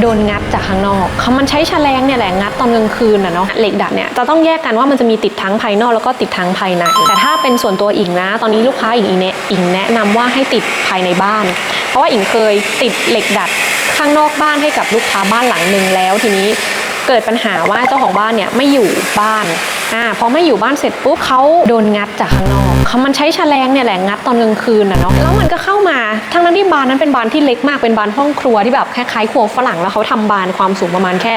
โดนงัดจากข้างนอกเขามันใช้แฉลงเนี่ยแหละงัดตอนกลางคืนอะเนาะเหล็กดัดเนี่ยจะต้องแยกกันว่ามันจะมีติดทั้งภายนอกแล้วก็ติดทั้งภายใน แต่ถ้าเป็นส่วนตัวอิงนะ ตอนนี้ลูกค้าอิงแนะอิงแนะนำว่าให้ติดภายในบ้าน เพราะว่าอิงเคยติดเหล็กดัดข้างนอกบ้านให้กับลูกค้าบ้านหลังหนึ่งแล้วทีนี้เกิดปัญหาว่าเจ้าของบ้านเนี่ยไม่อยู่บ้าน อ่าพอไม่อยู่บ้านเสร็จปุ๊บเขาโดนงัดจากข้างนอกเขามันใช้แฉลงเนี่ยแหละงัดตอนกลางคืนอะเนาะแล้วมันก็เข้ามาทั้งนั้นที่บานนั้นเป็นบานที่เล็กมากเป็นบานห้องครัวที่แบบคล้ายๆครัวฝรั่งแล้วเขาทำบานความสูงประมาณแค่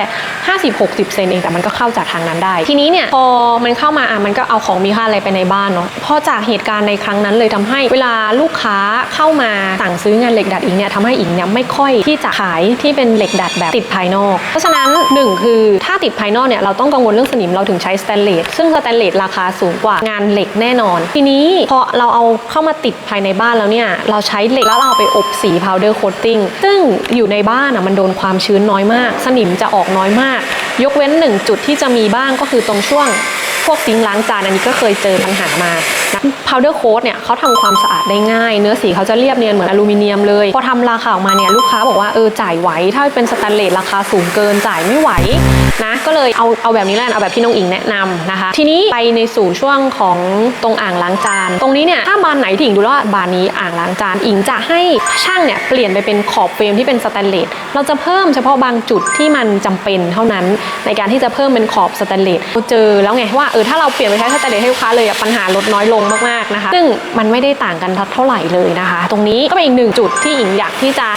50-60 เซนเองแต่มันก็เข้าจากทางนั้นได้ ทีนี้เนี่ยพอมันเข้ามาอะมันก็เอาของมีค่าอะไรไปในบ้านเนาะพอจากเหตุการณ์ในครั้งนั้นเลยทำให้เวลาลูกค้าเข้ามาสั่งซื้องานเหล็กดัดอิงเนี่ยทำให้อิงเนี่ยไม่ค่อยที่จะขายที่เป็นเหล็กดัดแบบติดภายนอก เพราะฉะนั้นหนึ่งคือถ้าติดภายนอกเนี่ยเราต้องกังวลเรื่องสนิมเราถึงใช้สแตนเลสซึ่งสแตนเลสราคาสูงกว่างานเหล็กแน่นอน ทีนี้พอเราเอาเข้ามาติดภายในบ้านแล้วเนี่ย เราใช้เหล็กแล้วเราเอาไปอบสีพาวเดอร์โคตติ้งซึ่งอยู่ในบ้านอะมันโดนความชื้นน้อยมาก สนิมจะออกน้อยมาก ยกเว้นหนึ่งจุดที่จะมีบ้างก็คือตรงช่วงพวกซิงล้างจานอันนี้ก็เคยเจอปัญหามา นะ powder coat เนี่ยเขาทำความสะอาดได้ง่าย เนื้อสีเขาจะเรียบเนียนเหมือนอลูมิเนียมเลย พอทำราคาออกมาเนี่ยลูกค้าบอกว่าเออจ่ายไหว ถ้าเป็นสแตนเลสราคาสูงเกินจ่ายไม่ไหวนะก็เลยเอาเอาแบบนี้แหละเอาแบบที่น้องอิงแนะนำนะคะ ทีนี้ไปในสู่ช่วงของตรงอ่างล้างจาน ตรงนี้เนี่ยถ้าบานไหนที่อิงดูแล้วว่าบานนี้อ่างล้างจานอิงจะให้ช่างเนี่ยเปลี่ยนไปเป็นขอบเฟรมที่เป็นสแตนเลสเราจะเพิ่มเฉพาะบางจุดที่มันจำเป็นเท่านั้น ในการที่จะเพิ่มเป็นขอบสแตนเลสเราเจอแล้วไงว่าเออถ้าเราเปลี่ยนไปใช้สแตนเลสให้ลูกค้าเลยปัญหาลดน้อยลงมากๆนะคะ ซึ่งมันไม่ได้ต่างกันเท่าไหร่เลยนะคะ ตรงนี้ก็เป็นอีกหนึ่งจุดที่อิงอยากที่จะ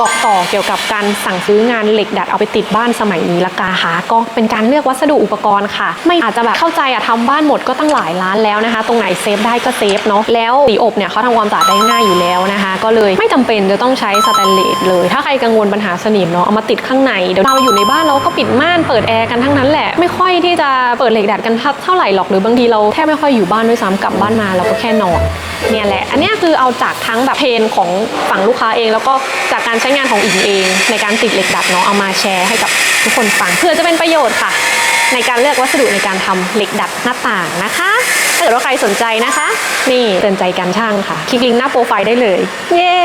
บอกต่อเกี่ยวกับการสั่งซื้องานเหล็กดัดเอาไปติดบ้านสมัยนี้ละกาหาก็เป็นการเลือกวัสดุอุปกรณ์ค่ะ ไม่อาจจะแบบเข้าใจอะทำบ้านหมดก็ตั้งหลายล้านแล้วนะคะ ตรงไหนเซฟได้ก็เซฟเนาะแล้วสีอบเนี่ยเขาทำความสะอาดได้ง่ายอยู่แล้วนะคะ ก็เลย ไม่จำเป็นจะต้องใช้สแตนเลสเลย ถ้าใครกังวลปัญหาสนิมเนาะเอามาติดข้างในเดี๋ยวเราอยู่ในบ้านเราก็ปิดม่านเปิดแอร์กันทั้งนั้นแหละ ไม่ค่อยที่จะเปิดเหล็กดัดกันเท่าไหร่หรอกหรือบางทีเราแทบไม่ค่อยอยู่บ้านด้วยซ้ำกลับบ้านมาเราก็แค่นอนเนี่ยแหละ อันนี้คือเอาจากทั้งแบบเพนของฝั่งลูกค้าเอง แล้วก็จากการใช้งานของอิงเอง ในการติดเหล็กดัดเนาะเอามาแชร์ให้กับทุกคนฟังเพื่อจะเป็นประโยชน์ค่ะ ในการเลือกวัสดุในการทำเหล็กดัดหน้าต่างนะคะ เกิดว่าใครสนใจนะคะ นี่เตือนใจการช่างค่ะ คลิกลิงก์หน้าโปรไฟล์ได้เลย เย้